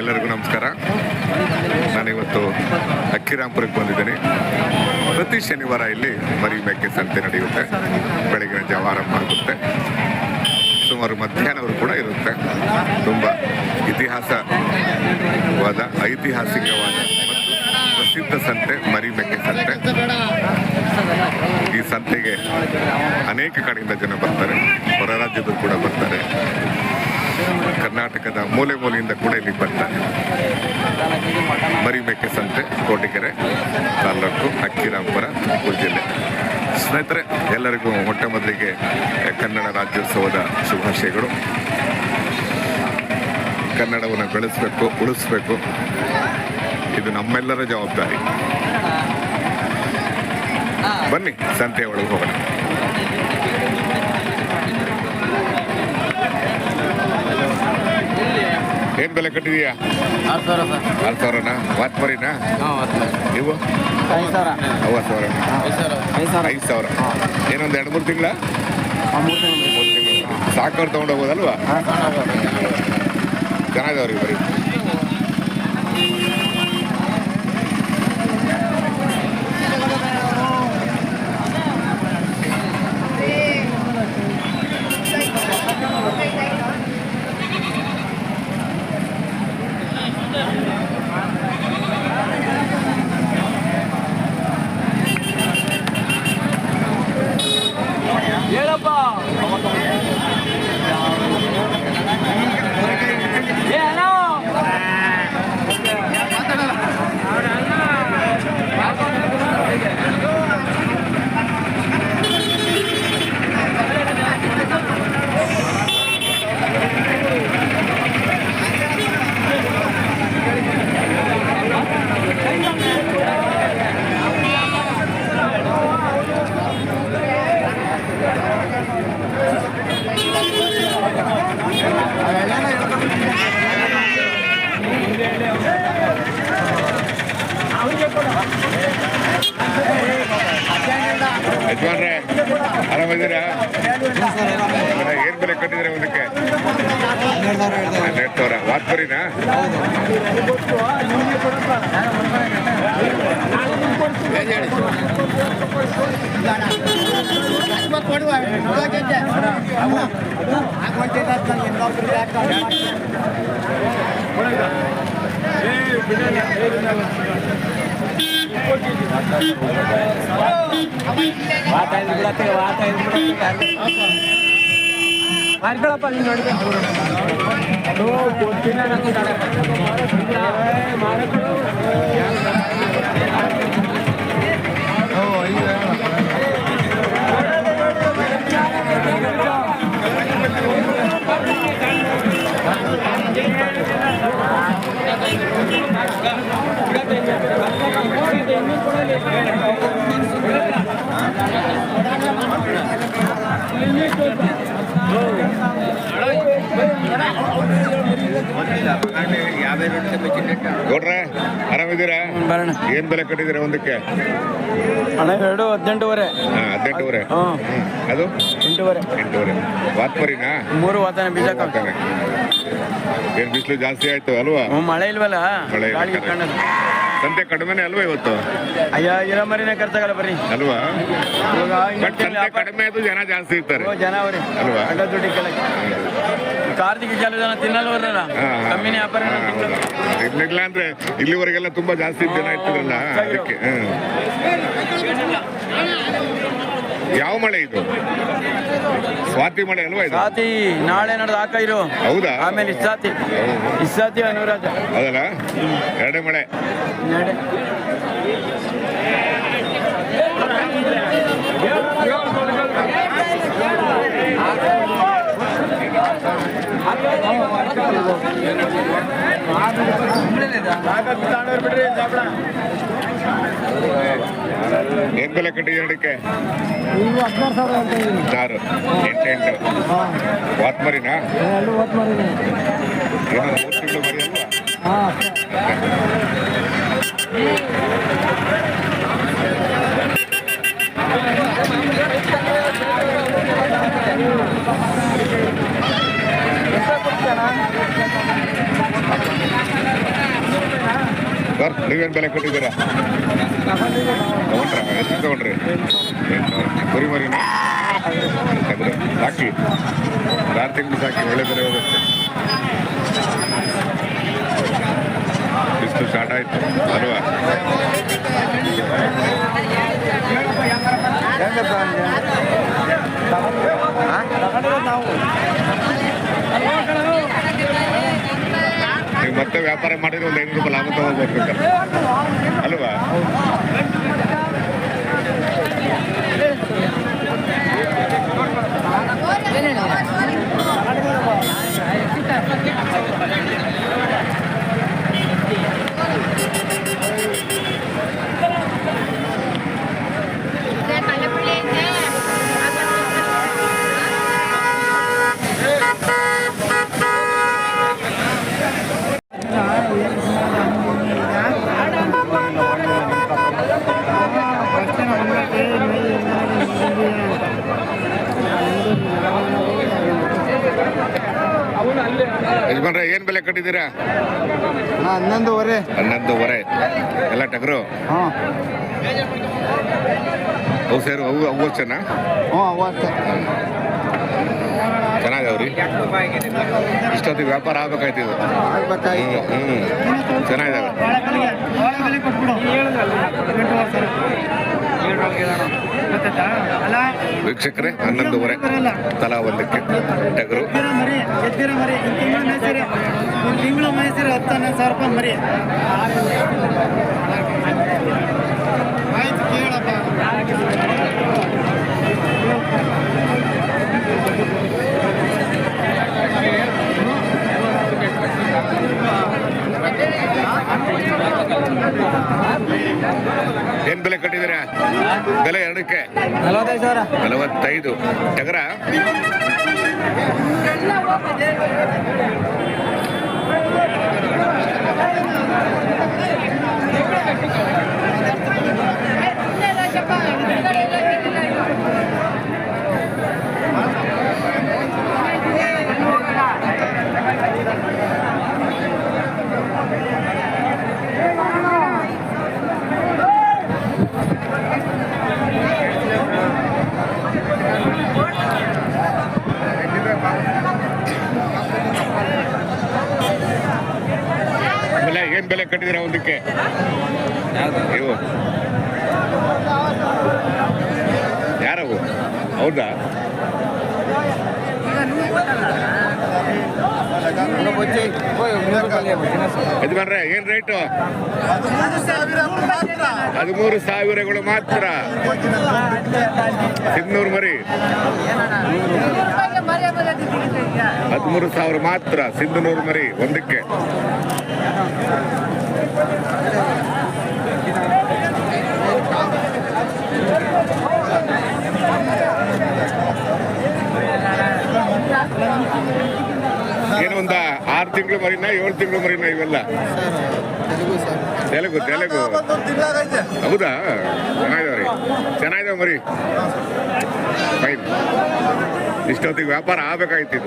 ಎಲ್ಲರಿಗೂ ನಮಸ್ಕಾರ. ನಾನಿವತ್ತು ಅಕ್ಕಿರಾಂಪುರಕ್ಕೆ ಬಂದಿದ್ದೀನಿ. ಪ್ರತಿ ಶನಿವಾರ ಇಲ್ಲಿ ಮರಿ ಮೇಕೆ ಸಂತೆ ನಡೆಯುತ್ತೆ. ಬೆಳಗಿನ ಜಾವ ಆರಂಭ ಆಗುತ್ತೆ. ಸುಮಾರು ಮಧ್ಯಾಹ್ನವರು ಕೂಡ ಇರುತ್ತೆ. ತುಂಬ ಇತಿಹಾಸವಾದ, ಐತಿಹಾಸಿಕವಾದ ಪ್ರಸಿದ್ಧ ಸಂತೆ, ಮರಿ ಮೇಕೆ ಸಂತೆ. ಈ ಸಂತೆಗೆ ಅನೇಕ ಕಡೆಯಿಂದ ಜನ ಬರ್ತಾರೆ. ಹೊರ ರಾಜ್ಯದವರು ಕೂಡ ಬರ್ತಾರೆ. ಕರ್ನಾಟಕದ ಮೂಲೆ ಮೂಲೆಯಿಂದ ಕೂಡ ಇಲ್ಲಿಗೆ ಬರ್ತಾರೆ ಮರಿಬೇಕೆ ಸಂತೆ ಕೋಟಿಕೆರೆ ತಾಲ್ಲೂಕು ಅಕ್ಕಿರಾಂಪುರ ಜಿಲ್ಲೆ. ಸ್ನೇಹಿತರೆ, ಎಲ್ಲರಿಗೂ ಮೊಟ್ಟ ಮೊದಲಿಗೆ ಕನ್ನಡ ರಾಜ್ಯೋತ್ಸವದ ಶುಭಾಶಯಗಳು. ಕನ್ನಡವನ್ನು ಬೆಳೆಸಬೇಕು, ಉಳಿಸ್ಬೇಕು. ಇದು ನಮ್ಮೆಲ್ಲರ ಜವಾಬ್ದಾರಿ. ಬನ್ನಿ ಸಂತೆ ಒಳಗೆ ಹೋಗೋಣ. ಏನ್ ಬೆಲೆ ಕಟ್ಟಿದೀಯಾ? ಆರು ಸಾವಿರ ಸರ್. ಆರು ಸಾವಿರನಾ? ವಾತ್ ಮರಿನಾ? ಹಾಂ ನೀವು? ಐದು ಸಾವಿರ. ಸಾವಿರ. ಐದು ಸಾವಿರ. ಐದು ಸಾವಿರ. ಏನೊಂದು ಎರಡು ಮೂರು ತಿಂಗಳ? ಮೂರು ತಿಂಗಳು. ತಿಂಗಳು. ಸಾಕವ್ರು ತೊಗೊಂಡು ಹೋಗೋದಲ್ವಾ? ಹಾಂ ಚೆನ್ನಾಗವ್ರಿ ಬರೀ ಯಜಮಾನ್ರೆ ಆರಾಮಿದ್ದೀರಾ ಏನ್ ಬೆಲೆ ಕಟ್ಟಿದ್ರೆ ಒಂದಕ್ಕೆ ಹನ್ನೆರಡು ಸಾವಿರ ವಾತ್ ಮರಿನಾ ವಾತಾಯನ ಬಿಡತ್ತೆ ವಾತಾಯನ ಮಾಡ್ಕೊಳಪ್ಪ ನೀನು ನೋಡಿದೆ ಅದು ಗೊತ್ತಿಲ್ಲ ನಂಗೆ ಗೌಡ್ರೆ ಆರಾಮಿದ್ದೀರಾ? ಬರೋಣ. ಏನ್ ಬೆಲೆ ಕಟ್ಟಿದ್ರೆ ಒಂದಕ್ಕೆ? ಅಣ್ಣ ಎರಡು ಹದಿನೆಂಟುವರೆ. ಹಾ ಹದಿನೆಂಟುವರೆ. ಹ್ಞೂ ಅದು? ಎಂಟೂವರೆ. ಎಂಟುವರೆ. ವಾತ್ಪರಿನಾ ಮೂರು ವಾತಾಯನ ಬೀಜ ಹಾಕ್ತಾನೆ. ಏನ್ ಬಿಸಿಲು ಜಾಸ್ತಿ ಆಯ್ತು ಅಲ್ವಾ? ಮಳೆ ಇಲ್ವಲ್ಲ? ಮಳೆ ಇಲ್ಲ ಸಂತೆ ಕಡಿಮೆನೆ ಅಲ್ವಾ ಇವತ್ತು? ಅಯ್ಯ ಇರೋ ಮರಿನೇ ಖರ್ಚಾಗಲ್ಲ ಬರ್ರಿ ಅಲ್ವಾ? ಇವಾಗ ಬಟ್ ಸಂತೆ ಕಡಿಮೆ ಆಯ್ತು ಜನ ಜಾಸ್ತಿ ಇರ್ತಾರೆ. ಜನ ಅವ್ರಿ. ಅಲ್ವಾ? ಅಡ್ಡ ದುಡ್ಡಿ ಕೆಳಗೆ ಕಾರ್ತಿಗೆ ಕೆಲವು ಜನ ಹಾ. ಕಮ್ಮಿನೇ ವ್ಯಾಪಾರ. ಇರ್ಲಿಲ್ಲ ಅಂದ್ರೆ ಇಲ್ಲಿವರೆಗೆಲ್ಲ ತುಂಬಾ ಜಾಸ್ತಿ ಜನ ಇರ್ತದಲ್ಲ ಅದಕ್ಕೆ. ಯಾವ ಮಳೆ ಇದು? ಸ್ವಾತಿ ಮಳೆ ಅಲ್ವಾ ಇದು? ಸ್ವಾತಿ ನಾಳೆ ನಡೆದು ಹಾಕ ಇರು ಹೌದಾ? ಆಮೇಲೆ ಇಸ್ಸಾತಿ ಹೌದು. ಇಸ್ಸಾತಿ ಅನುರಾಜ ಹೌದಲ್ಲ ಎರಡೇ ಮಳೆ. ನಡೆ ಏನ್ ಬೆಲೆ ಕಟ್ಟಿದೆ ಎರಡಕ್ಕೆ ಇವು ಹದಿನಾರು ಸಾವಿರ ಅಂತ ಇದೀನಿ ಆರು ಎಂಟು ಎಂಟು. ವಾತ್ ಮರಿನಾ ಮೂರು ತಿಂಗಳು ಮರಿ ಅಲ್ವಾ? ನೀವೇನು ಬೆಲೆ ಕೊಟ್ಟಿದ್ದೀರಾ? ಎಷ್ಟು ತಗೊಂಡ್ರಿ. ಕುರಿ ಮರಿನ ಸಾಕಿ. ಸಾಕಿ, ಒಳ್ಳೆ ಬೆಲೆ ಹೋಗುತ್ತೆ. ಇಷ್ಟು ಸ್ಟಾರ್ಟ್ ಆಯ್ತು. ಅಲ್ವಾ? ನೀವು ಮತ್ತೆ ವ್ಯಾಪಾರ ಮಾಡಿದ್ರೆ ಒಂದು ಐನೂರು ರೂಪಾಯಿ ಲಾಭ ತಗೋಬೇಕು ಅಲ್ವಾ ಯಜಮಾನ್ರೆ ಏನ್ ಬೆಲೆ ಕಟ್ಟಿದ್ದೀರಾ? ಹನ್ನೊಂದುವರೆ. ಹನ್ನೊಂದುವರೆ. ಎಲ್ಲ ಟಗರು? ಹಾಂ. ಅವು ಸೇರು ಅವು ಅವು ಚೆನ್ನ ಹ್ಞೂ ಚೆನ್ನಾಗವ್ರಿ. ಇಷ್ಟೊತ್ತಿಗೆ ವ್ಯಾಪಾರ ಆಗ್ಬೇಕಾಯ್ತು ಇದು. ಆಗ್ಬೇಕಾಗಿತ್ತು ಹ್ಞೂ ಹ್ಞೂ ಚೆನ್ನಾಗಿದ್ದಾವೆ ವೀಕ್ಷಕರೇ ಹನ್ನೊಂದುವರೆ. ತಲಾ ಒಂದಕ್ಕೆ ಟಗರು. ಮರಿ ಎದ್ದಿರ ಮರಿ ತಿಂಗಳು ಮೇಯ್ಸಿರಿ. ಒಂದು ತಿಂಗಳು ಮೇಯ್ಸಿರಿ ಹತ್ತು ಹನ್ನೊಂದು ಸಾವಿರ ರೂಪಾಯಿ ಮರಿ. ಆಯ್ತು ಕೇಳಪ್ಪ. ಏನ್ ಬೆಲೆ ಕಟ್ಟಿದಿರ ಬೆಲೆ ಎರಡಕ್ಕೆ? ನಲವತ್ತೈದು ಸಾವಿರ. ನಲವತ್ತೈದು. ಟಗರ ಬೆಲೆ ಏನ್ ಬೆಲೆ ಕಟ್ಟಿದ್ದೀರಾ ಒಂದಕ್ಕೆ ನೀವು ಯಾರವು ಹೌದಾ? ಯಜಮಾನ್ರೆ, ಏನ್ ರೇಟು ಹದಿಮೂರು ಸಾವಿರಗಳು ಮಾತ್ರ. ಸಿನ್ನೂರು ಮರಿ. ಹದಿಮೂರು ಸಾವಿರ ಮಾತ್ರ, ಸಿಂಧನೂರು ಮರಿ, ಒಂದಕ್ಕೆ ಏನು ಒಂದ ಆರು ತಿಂಗಳು ಮರಿನ, ಏಳು ತಿಂಗಳು ಮರಿನ ಇವೆಲ್ಲ. ತೆಲುಗು ತೆಲುಗು. ಹೌದಾ? ಚೆನ್ನಾಗಿದಾವ ಮರಿ. ಫೈನ್. ಇಷ್ಟೊತ್ತಿಗೆ ವ್ಯಾಪಾರ ಆಗ್ಬೇಕಾಯ್ತು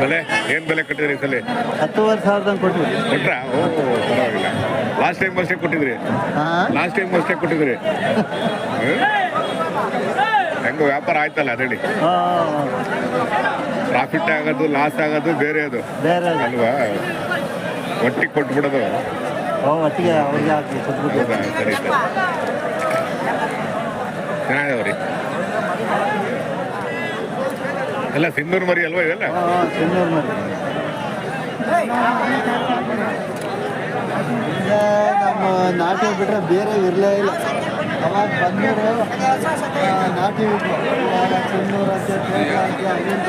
ಬೆಲೆ ಏನ್ ಬೆಲೆ ಕಟ್ಟಿದ್ರಿ ಈ ಸಲ? ಹತ್ತುವರೆ ಸಾವಿರದ ಕೊಟ್ಟಿರಿ ಕೊಟ್ರ? ಓ ಪರವಾಗಿಲ್ಲ. ಲಾಸ್ಟ್ ಟೈಮ್ ಅಷ್ಟೇ ಕೊಟ್ಟಿದ್ರಿ? ಹಾಂ? ಲಾಸ್ಟ್ ಟೈಮ್ ಅಷ್ಟೇ ಕೊಟ್ಟಿದ್ರಿ? ಹೆಂಗ ವ್ಯಾಪಾರ ಆಯ್ತಲ್ಲ ಅದೇಳಿ ಹಾಂ. ಪ್ರಾಫಿಟ್ ಆಗೋದು ಲಾಸ್ ಆಗೋದು ಬೇರೆ ಅದು. ಬೇರೆ ಅಲ್ವಾ? ಒಟ್ಟಿಗೆ ಕೊಟ್ಬಿಡೋದು. ಒಟ್ಟಿಗೆ ಅವ್ರಿಗೆ ಎಲ್ಲ ಸಿಂಧೂರು ಮರಿ ಅಲ್ವಾ ಇವೆಲ್ಲ ಹಾಂ ಹಾಂ ಸಿನ್ನೂರು ಮರಿ ಈಗ ನಮ್ಮ ನಾಟಿ ಬಿಟ್ಟರೆ ಬೇರೆ ಇರಲೇ ಇಲ್ಲ ಅವಾಗ ಬಂದವರು ನಾಟಿ ಬಿಟ್ರು ಇವಾಗ ಚೆನ್ನೂರು ಅಂತೆ ಪೇಟ ಅಂತೆ ಅಲ್ಲಿನ